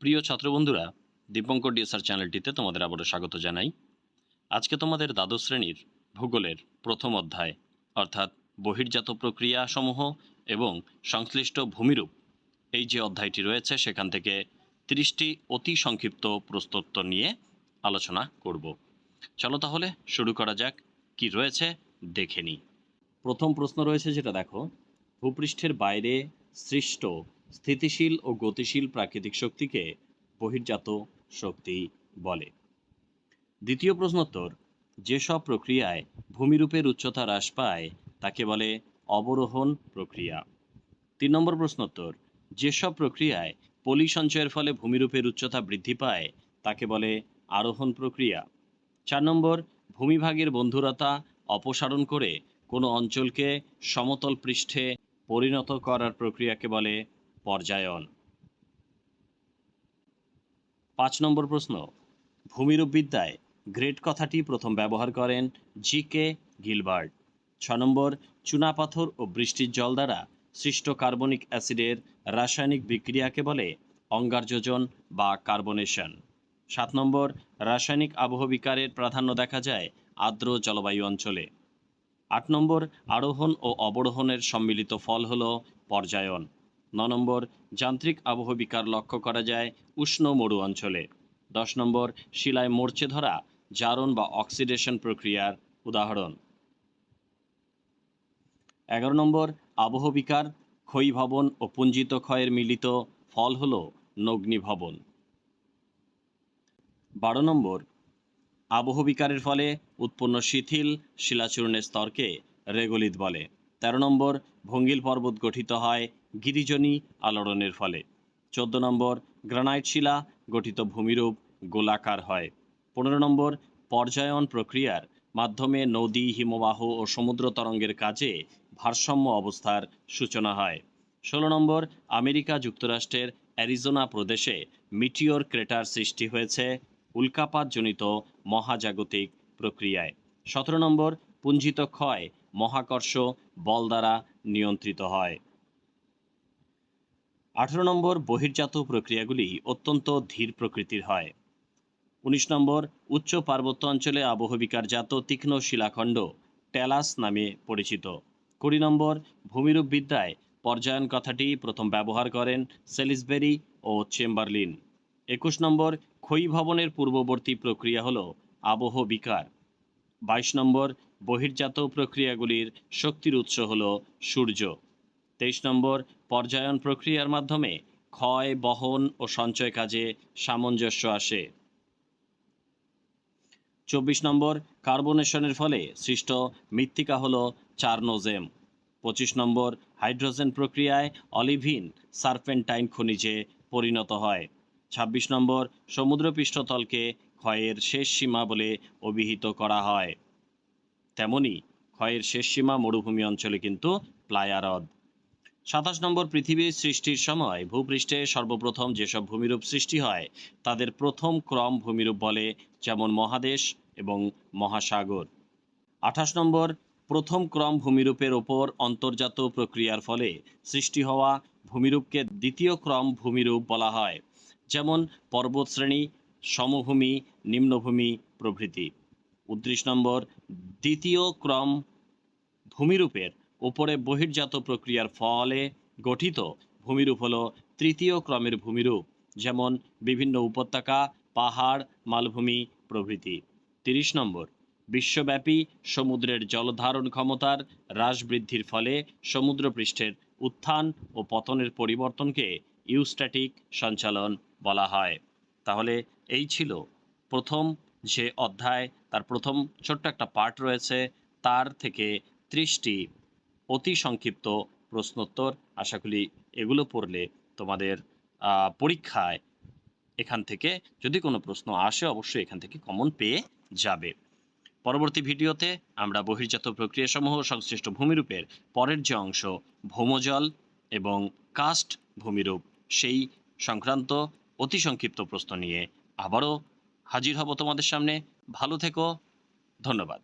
প্রিয় ছাত্রবন্ধুরা দীপঙ্কর ডিএসআর চ্যানেলটিতে তোমাদের আবারও স্বাগত জানাই। আজকে তোমাদের দ্বাদশ শ্রেণির ভূগোলের প্রথম অধ্যায়, অর্থাৎ বহির্জাত প্রক্রিয়াসমূহ এবং সংশ্লিষ্ট ভূমিরূপ, এই যে অধ্যায়টি রয়েছে, সেখান থেকে তিরিশটি অতি সংক্ষিপ্ত প্রশ্নোত্তর নিয়ে আলোচনা করব। চলো তাহলে শুরু করা যাক, কি রয়েছে দেখে নিই। প্রথম প্রশ্ন রয়েছে যেটা দেখো, ভূপৃষ্ঠের বাইরে সৃষ্ট স্থিতিশীল ও গতিশীল প্রাকৃতিক শক্তিকে বহির্জাত শক্তি বলে। দ্বিতীয় প্রশ্নোত্তর যেসব প্রক্রিয়ায় ভূমিরূপের উচ্চতা হ্রাস পায়, তাকে বলে অবরোহণ প্রক্রিয়া। তিন নম্বর প্রশ্নোত্তর যেসব প্রক্রিয়ায় পলি সঞ্চয়ের ফলে ভূমিরূপের উচ্চতা বৃদ্ধি পায়, তাকে বলে আরোহণ প্রক্রিয়া। চার নম্বর, ভূমিভাগের বন্ধুরতা অপসারণ করে কোনো অঞ্চলকে সমতল পৃষ্ঠে পরিণত করার প্রক্রিয়াকে বলে পর্যায়ন। পাঁচ নম্বর প্রশ্ন। ভূমিরূপ বিদ্যায় গ্রেড কথাটি প্রথম ব্যবহার করেন জি কে গিলবার্ট। ছ নম্বর, চুনাপাথর ও বৃষ্টির জল দ্বারা সৃষ্ট কার্বনিক অ্যাসিডের রাসায়নিক বিক্রিয়াকে বলে অঙ্গারযোজন বা কার্বনেশন। সাত নম্বর, রাসায়নিক আবহবিকারের প্রাধান্য দেখা যায় আর্দ্র জলবায়ু অঞ্চলে। আট নম্বর, আরোহণ ও অবরোহণের সম্মিলিত ফল হল পর্যায়ন। ন নম্বর, যান্ত্রিক আবহবিকার লক্ষ্য করা যায় উষ্ণ মরু অঞ্চলে। দশ নম্বর, শিলায় মরচে ধরা জারণ বা অক্সিডেশন প্রক্রিয়ার উদাহরণ। এগারো নম্বর আবহবিকার ক্ষয়ীভবন ও পুঞ্জিত ক্ষয়ের মিলিত ফল হল নগ্নিভবন বারো নম্বর আবহবিকারের ফলে উৎপন্ন শিথিল শিলাচূর্ণের স্তরকে রেগলিত বলে। তেরো নম্বর, ভঙ্গিল পর্বত গঠিত হয় গিরিজনী আলোড়নের ফলে। চোদ্দ নম্বর, গ্রানাইট শিলা গঠিত ভূমিরূপ গোলাকার হয়। পনেরো নম্বর, পর্যায়ন প্রক্রিয়ার মাধ্যমে নদী, হিমবাহ ও সমুদ্র তরঙ্গের কাজে ভারসাম্য অবস্থার সূচনা হয়। ষোলো নম্বর, আমেরিকা যুক্তরাষ্ট্রের অ্যারিজোনা প্রদেশে মিটিওর ক্রেটার সৃষ্টি হয়েছে উল্কাপাতজনিত মহাজাগতিক প্রক্রিয়ায়। সতেরো নম্বর, পুঞ্জিত ক্ষয় মহাকর্ষ বল দ্বারা নিয়ন্ত্রিত হয়। আঠেরো নম্বর বহির্জাত প্রক্রিয়াগুলি অত্যন্ত ধীর প্রকৃতির হয়। উনিশ নম্বর উচ্চ পার্বত্য অঞ্চলে আবহবিকারজাত তীক্ষ্ণ শিলাখণ্ড ট্যালাস নামে পরিচিত। কুড়ি নম্বর ভূমিরূপ বিদ্যায় পর্যায়ন কথাটি প্রথম ব্যবহার করেন সেলিসবেরি ও চেম্বারলিন। একুশ নম্বর ক্ষয়ীভবনের পূর্ববর্তী প্রক্রিয়া হল আবহ বিকার বাইশ নম্বর বহির্জাত প্রক্রিয়াগুলির শক্তির উৎস হল সূর্য। তেইশ নম্বর পর্যায়ন প্রক্রিয়ার মাধ্যমে ক্ষয়, বহন ও সঞ্চয় কাজে সামঞ্জস্য আসে। চব্বিশ নম্বর, কার্বনেশনের ফলে সৃষ্ট মৃত্তিকা হল চারনোজেম। পঁচিশ নম্বর, হাইড্রোজেন প্রক্রিয়ায় অলিভিন, সার্পেন্টাইন খনিজে পরিণত হয়। ছাব্বিশ নম্বর সমুদ্রপৃষ্ঠতলকে ক্ষয়ের শেষ সীমা বলে অভিহিত করা হয়। তেমনি, ক্ষয়ের শেষ সীমা মরুভূমি অঞ্চলে কিন্তু প্লায়া হ্রদ সাতাশ নম্বর পৃথিবীর সৃষ্টির সময় ভূপৃষ্ঠে সর্বপ্রথম যেসব ভূমিরূপ সৃষ্টি হয়, তাদের প্রথম ক্রম ভূমিরূপ বলে যেমন মহাদেশ এবং মহাসাগর। আঠাশ নম্বর, প্রথম ক্রম ভূমিরূপের ওপর অন্তর্জাত প্রক্রিয়ার ফলে সৃষ্টি হওয়া ভূমিরূপকে দ্বিতীয় ক্রম ভূমিরূপ বলা হয়, যেমন পর্বতশ্রেণী, সমভূমি, নিম্নভূমি প্রভৃতি। উনত্রিশ নম্বর, দ্বিতীয় ক্রম ভূমিরূপের উপরে বহির্জাত প্রক্রিয়ার ফলে গঠিত ভূমিরূপ হল তৃতীয় ক্রমের ভূমিরূপ, যেমন বিভিন্ন উপত্যকা, পাহাড়, মালভূমি, প্রভৃতি। তিরিশ নম্বর, বিশ্বব্যাপী সমুদ্রের জলধারণ ক্ষমতার হ্রাস বৃদ্ধির ফলে সমুদ্রপৃষ্ঠের উত্থান ও পতনের পরিবর্তনকে ইউস্ট্যাটিক সঞ্চালন বলা হয়। তাহলে এই ছিল প্রথম যে অধ্যায়, তার প্রথম ছোট্ট একটা পার্ট রয়েছে, তার থেকে ত্রিশটি অতি সংক্ষিপ্ত প্রশ্নোত্তর। আশা করি এগুলো পড়লে তোমাদের পরীক্ষায় এখান থেকে যদি কোনো প্রশ্ন আসে, অবশ্যই এখান থেকে কমন পেয়ে যাবে। পরবর্তী ভিডিওতে আমরা বহির্জাত প্রক্রিয়াসমূহ সংশ্লিষ্ট ভূমিরূপের পরের যে অংশ, ভৌমজল এবং কাস্ট ভূমিরূপ, সেই সংক্রান্ত অতি সংক্ষিপ্ত প্রশ্ন নিয়ে আবারও হাজির হব তোমাদের সামনে। ভালো থেকো, ধন্যবাদ।